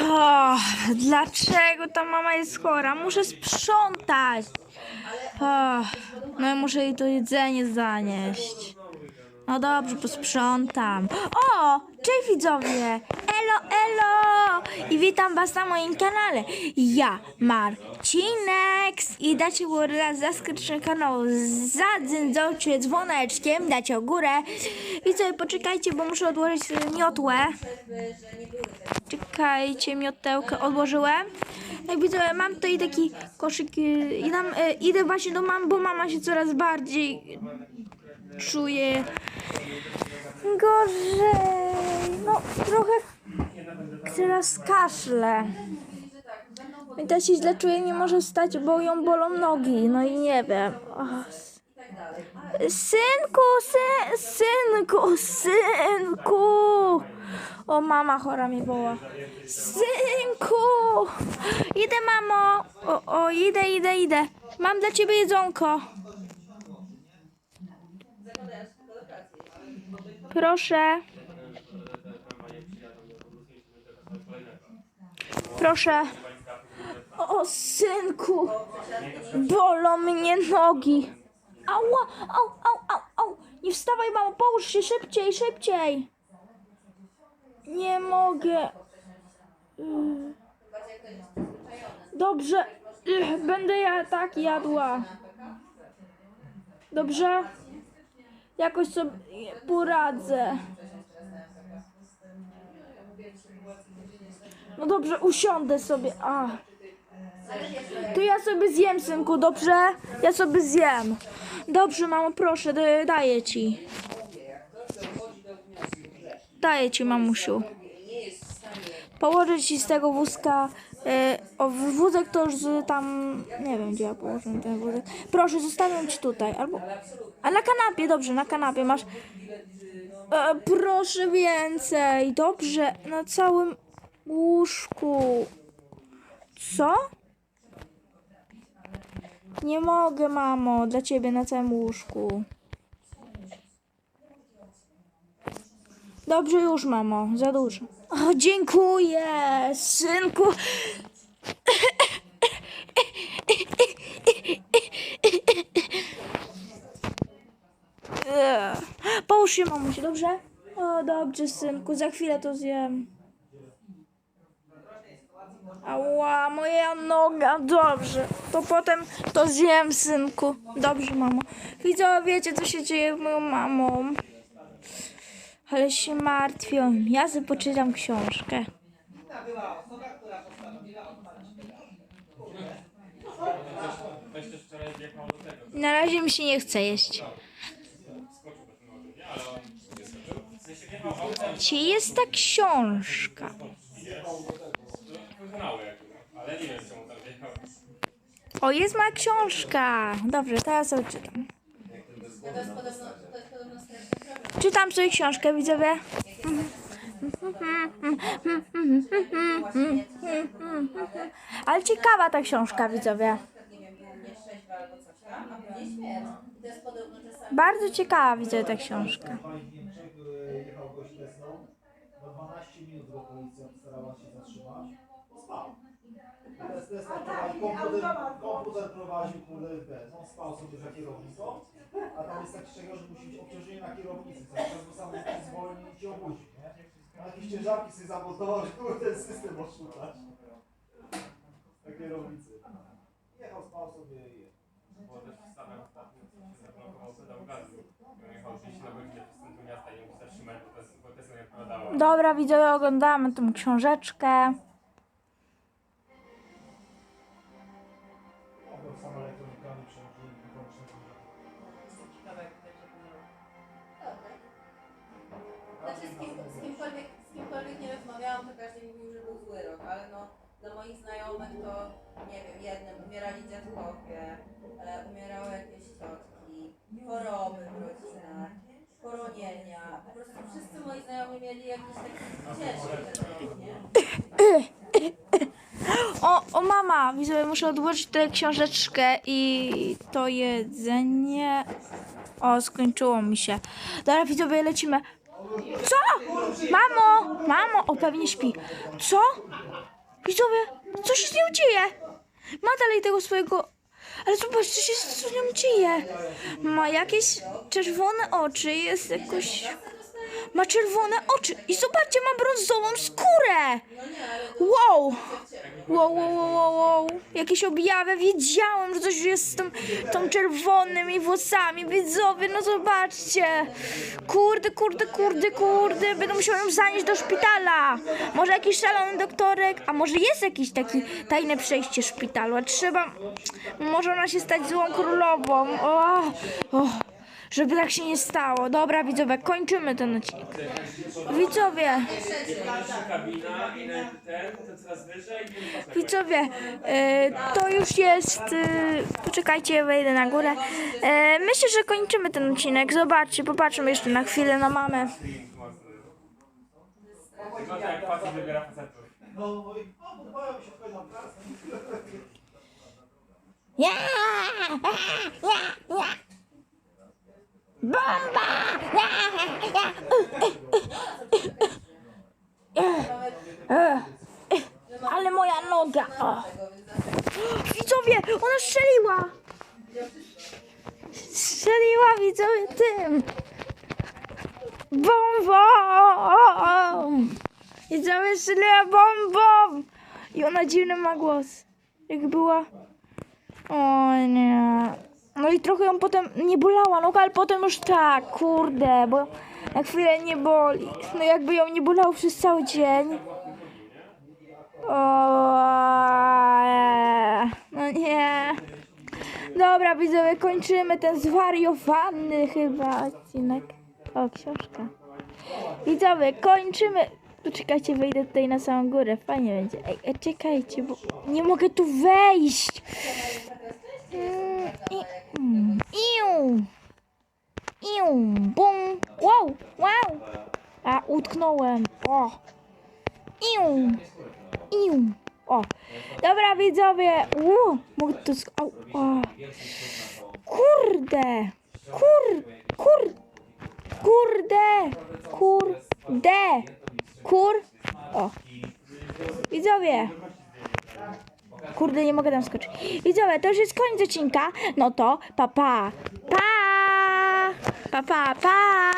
O, dlaczego ta mama jest chora? Muszę sprzątać. O, no i muszę jej to jedzenie zanieść. No dobrze, posprzątam. O, cześć widzowie! Elo, witam was na moim kanale. Ja, Marcinex i dacie górę zaskoczony kanał. Zadzędzajcie dzwoneczkiem, dacie o górę. Widzowie, poczekajcie, bo muszę odłożyć miotłę. Czekajcie, miotełkę odłożyłem. I widzowie, mam tutaj taki koszyk y, i tam y, idę właśnie do mamy, bo mama się coraz bardziej czuje gorzej. No trochę teraz kaszle. I ta się źle czuje, nie może wstać, bo ją bolą nogi. No i nie wiem. Och. Synku, sy, synku, synku. O, mama chora mnie woła. Synku! Idę, mamo. O, o, idę, idę, idę. Mam dla ciebie jedzonko. Proszę. Proszę. O, synku. Bolą mnie nogi. Ała, au, au, au, au. Nie wstawaj, mamo, połóż się szybciej, szybciej. Nie mogę. Mm. Dobrze. Ech, Będę ja tak jadła. Dobrze? Jakoś sobie poradzę. No dobrze, usiądę sobie. A. To ja sobie zjem, synku, dobrze? Ja sobie zjem. Dobrze, mamo, proszę, da- daję ci. Daję ci, mamusiu. Położę ci z tego wózka. E, o, wózek to już tam. Nie wiem, gdzie ja położę ten wózek. Proszę, zostawiam ci tutaj. Albo. A na kanapie, dobrze, na kanapie masz. E, proszę więcej. Dobrze, na całym łóżku. Co? Nie mogę, mamo, dla ciebie na całym łóżku. Dobrze już, mamo, za dużo. O, dziękuję, synku. Ech. Połóż się, mamusiu, dobrze? O, dobrze, synku, za chwilę to zjem. Ała, moja noga, dobrze. To potem to zjem, synku. Dobrze, mamo. Widzowie, wiecie, co się dzieje z moją mamą. Ale się martwią. Ja sobie poczytam książkę. Na razie mi się nie chce jeść. Gdzie jest ta książka? O, jest moja książka. Dobrze, teraz sobie czytam. Czytam sobie książkę, widzowie. Ale ciekawa ta książka, widzowie. Bardzo ciekawa, widzę ta książka. Niemczech y, jechał gość Teslą. Na 12 minut go policja starała się zatrzymać. Prowadzi, komputer, komputer prowadził kurde ten. On spał sobie za kierownicą. A tam jest taki czegoś, że musi być obciążenie na kierownicy. Cały czas go samochód ci zwolni i obudzi, nie? A jakieś ciężarki sobie zamontował, że kurde ten system oszukać. Na kierownicy. Jechał, spał sobie i jechał. Bo też wstawem ostatnio się zablokował pedał gazu. Jechał 30 na godzinę w centrum miasta i nie mógł zatrzymać, bo bo Tesla nie odpowiadała. Dobra, widzowie, oglądamy tą książeczkę. Obrał sam elektronikami. Znaczy z, kim, z, kimkolwiek, z kimkolwiek nie rozmawiałam, to każdy mówił, że był zły rok, ale no dla moich znajomych to nie wiem, jednym umierali dziadkowie, e, umierały jakieś ciotki, choroby w rodzinach, poronienia. Po prostu wszyscy moi znajomi mieli jakiś taki ciężki ten rok, nie? O, o mama, widzowie, muszę odłożyć tę książeczkę i to jedzenie. O, skończyło mi się. Dobra, widzowie, lecimy. Co? Mamo! Mamo! O, pewnie śpi. Co? Widzowie, co się z nią dzieje? Ma dalej tego swojego... Ale zobacz, co się z nią dzieje. Ma jakieś czerwone oczy, jest jakoś... Ma czerwone oczy i zobaczcie, ma brązową skórę! Wow! Wow, wow, wow, wow, wow. Jakieś objawy, wiedziałam, że coś jest z tą, tą czerwonymi włosami, widzowie, no zobaczcie. Kurde, kurde, kurde, kurde, będę musiała ją zanieść do szpitala. Może jakiś szalony doktorek, a może jest jakieś taki tajne przejście szpitalu, a trzeba, może ona się stać złą królową. O, o. Żeby tak się nie stało. Dobra, widzowie, kończymy ten odcinek. Widzowie. Widzowie, e, to już jest. E, poczekajcie, wejdę na górę. E, myślę, że kończymy ten odcinek. Zobaczcie, popatrzmy jeszcze na chwilę na mamę. Wygląda jak facet Bomba! Ale moja noga! Widzowie, ona strzeliła! Strzeliła widzowie tym! Bombą! Widzowie strzeliła bombą! I ona dziwny ma głos. Jak była... O nie. No i trochę ją potem nie bolała noga, ale potem już tak, kurde, bo na chwilę nie boli. No jakby ją nie bolało przez cały dzień. O, no nie. Dobra, widzowie, kończymy ten zwariowany chyba odcinek. O, książka. Widzowie, kończymy. Poczekajcie, wejdę tutaj na samą górę. Fajnie będzie. Ej, ej czekajcie, bo nie mogę tu wejść. Iu. Iu. Bum. Wow. Wow. A, utknąłem. O. Iu. Iu. O. Dobra, widzowie. U, mogę to sk- au, o. Kurde. Kur. Kur. Kurde. Kurde. Kur. O. Widzowie. Kurde, nie mogę tam skoczyć. Widzowie, to już jest koniec odcinka. No to pa pa. Pa! Pa pa pa!